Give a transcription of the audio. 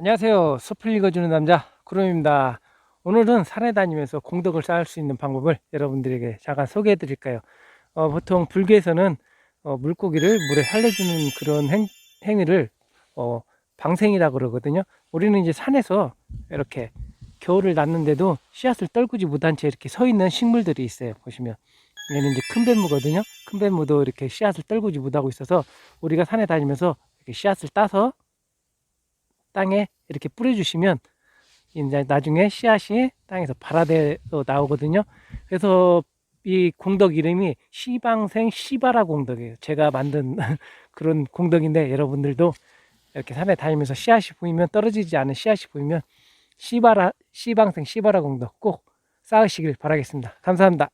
안녕하세요. 숲을 읽어주는 남자 구름입니다. 오늘은 산에 다니면서 공덕을 쌓을 수 있는 방법을 여러분들에게 잠깐 소개해 드릴까요? 어, 보통 불교에서는 어, 물고기를 물에 살려주는 그런 행, 행위를 어, 방생이라고 그러거든요. 우리는 이제 산에서 이렇게 겨울을 났는데도 씨앗을 떨구지 못한 채 이렇게 서 있는 식물들이 있어요. 보시면 얘는 이제 큰 뱀무거든요. 큰 뱀무도 이렇게 씨앗을 떨구지 못하고 있어서 우리가 산에 다니면서 이렇게 씨앗을 따서 땅에 이렇게 뿌려주시면 이제 나중에 씨앗이 땅에서 발아대서 나오거든요. 그래서 이 공덕 이름이 시방생 시바라 공덕이에요. 제가 만든 그런 공덕인데 여러분들도 이렇게 산에 다니면서 씨앗이 보이면 떨어지지 않은 씨앗이 보이면 시바라 시방생 시바라 공덕 꼭 쌓으시길 바라겠습니다. 감사합니다.